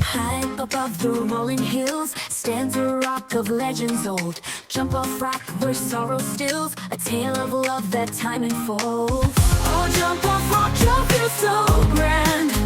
High above the rolling hills stands a rock of legends old. Jump off rock where sorrow stills, a tale of love that time unfolds. Oh, jump off rock, you feel so grand.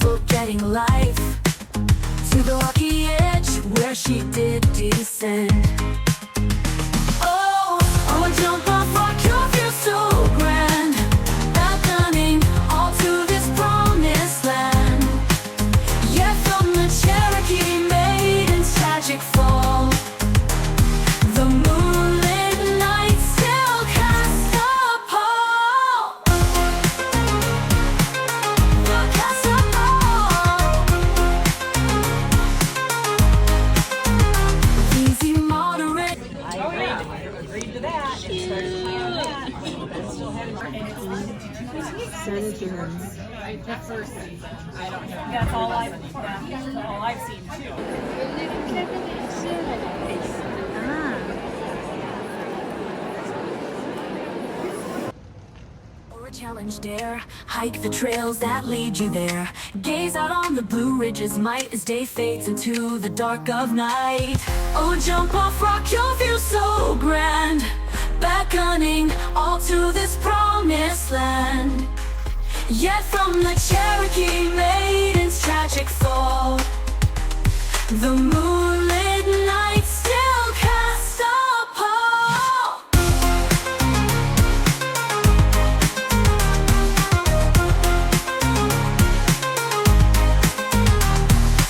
Forgetting life, to the rocky edge where she did descend. That's all I've, that's all I've seen too. Or a challenge dare, hike the trails that lead you there. Gaze out on the blue ridges, might as day fades into the dark of night. Oh, jump off rock, you'll feel so grand. Beckoning all to this promised land. Yet from the Cherokee maiden's tragic fall, the moonlit night still casts a pall.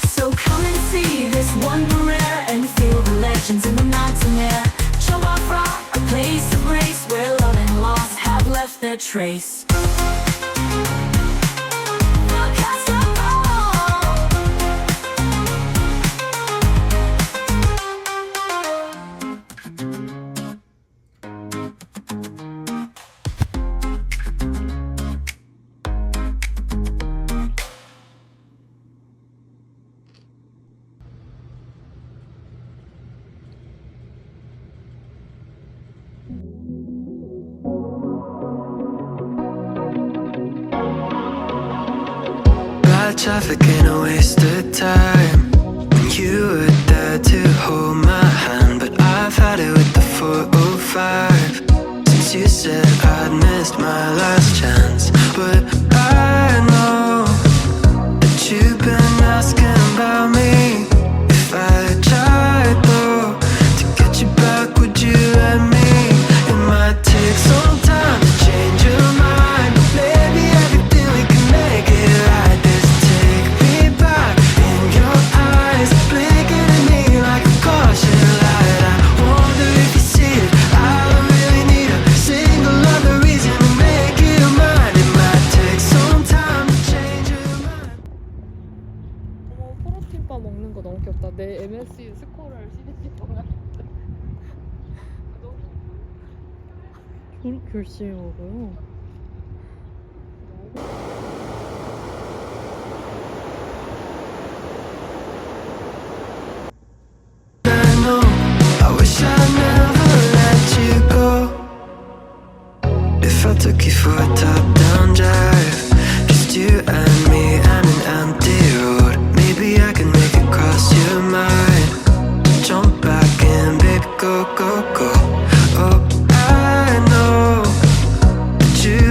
So come and see this wonder rare and feel the legends in the mountain air. Rock, a place of grace where love and loss have left their trace. Bad traffic ain't a waste of time. You were there to hold my hand, but I've had it with the 405. Since you said 킴밥 먹는 거 너무 귀엽다. 내 MSC 스코어를 시리즈 동안. 너무 저렇게 열심히 먹어요. Took you for a top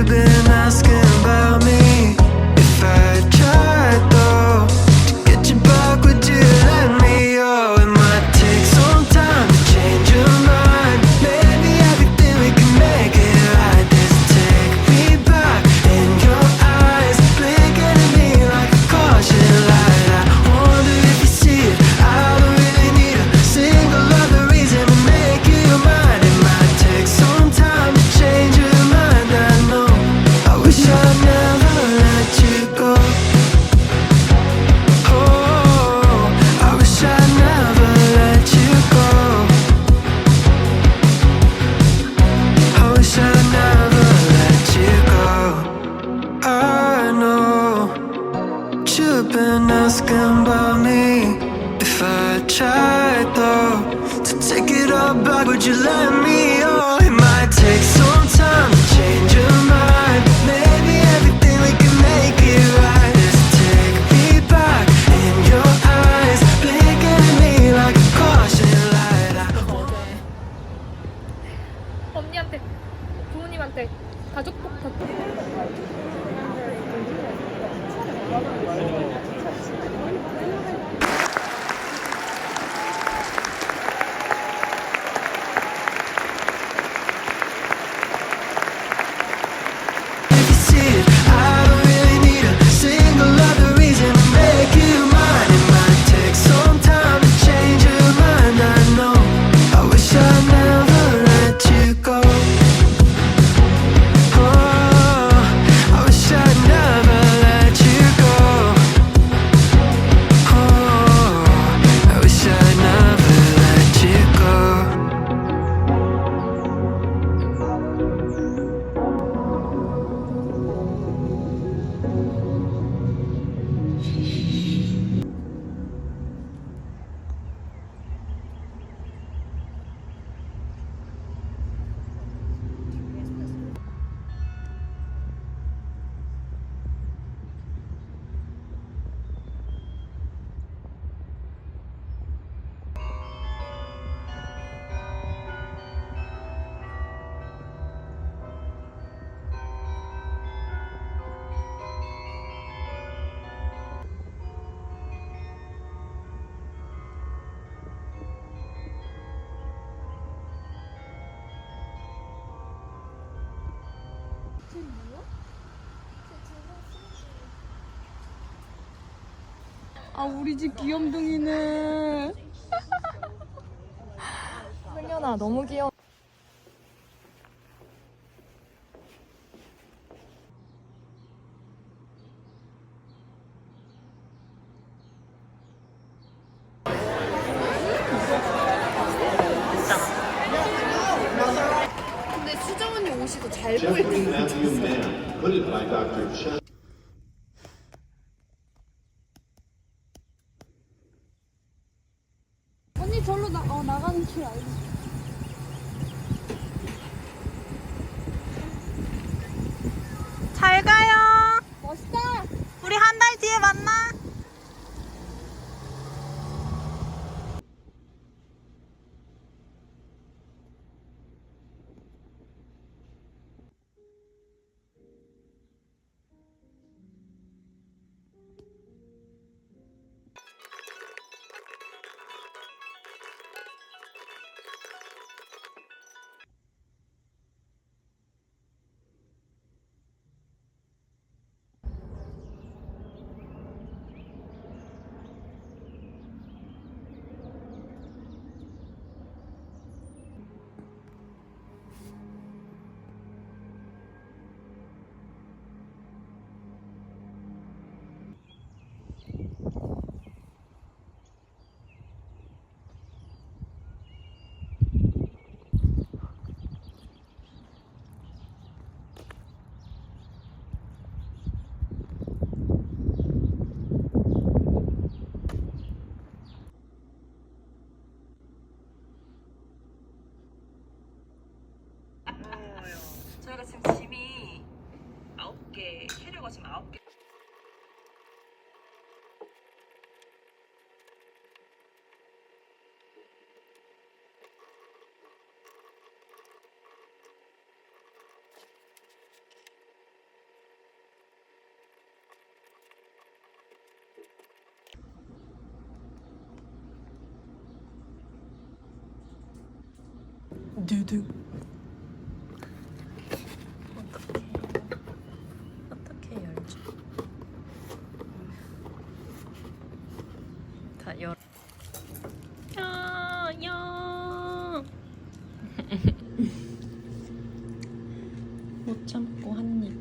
been asking Thank you. 아 우리 집 귀염둥이네 승현아 너무 귀여워. 근데 수정 언니 옷이 더 잘 보일 것 Mann, 길 알지? 잘 가요. 멋있다! 우리 한 달 뒤에 만나. 두두. 어떻게 열죠? 다 열. 야, 야. 못 참고 한 입.